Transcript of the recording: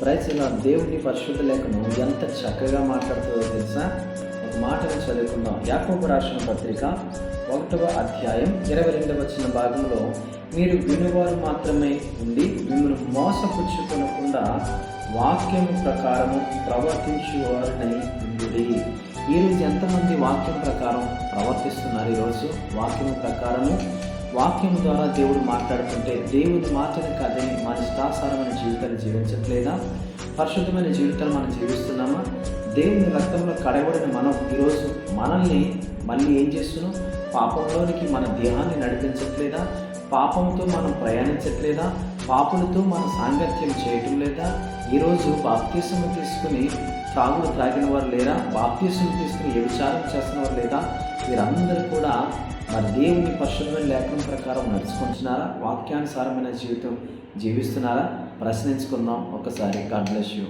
ప్రైజ్లో దేవుని పరిశుద్ధ లేఖను ఎంత చక్కగా మాట్లాడుతుందో తెలుసా? ఒక మాటను చదువుకుందాం. యాకోబు రాసిన పత్రిక ఒకటవ అధ్యాయం ఇరవై రెండవ వచ్చిన భాగంలో మీరు వినువారు మాత్రమే ఉండి మిమ్మల్ని మోసపుచ్చుకొనకుండా వాక్యం ప్రకారము ప్రవర్తించువారినై ఉండి ఈరోజు ఎంతమంది వాక్యం ప్రకారం ప్రవర్తిస్తున్నారు? ఈరోజు వాక్యం ప్రకారము వాక్యం ద్వారా దేవుడు మాట్లాడుతుంటే దేవుడు మాటని కాదని మన ఇష్టాసారమైన జీవితాన్ని జీవించట్లేదా? పరిశుద్ధమైన జీవితాలు మనం జీవిస్తున్నామా? దేవుని రక్తంలో కడగబడిన మనం ఈరోజు మనల్ని మళ్ళీ ఏం చేస్తున్నాం? పాపంలోనికి మన దేహాన్ని నడిపించట్లేదా? పాపంతో మనం ప్రయాణించట్లేదా? పాపులతో మన సాంగత్యం చేయటం లేదా? ఈరోజు బాప్తీసం తీసుకుని త్రాగుడు త్రాగిన వారు లేరా? బాప్తీసం తీసుకుని వ్యభిచారం చేస్తున్న వారు లేదా? వీరందరూ కూడా మరి దేవుని పరిశుభ్రమైన లేఖనం ప్రకారం నడుచుకుంటున్నారా? వాక్యానుసారమైన జీవితం జీవిస్తున్నారా? ప్రశ్నించుకుందాం. ఒకసారి గాడ్ బ్లెస్ యూ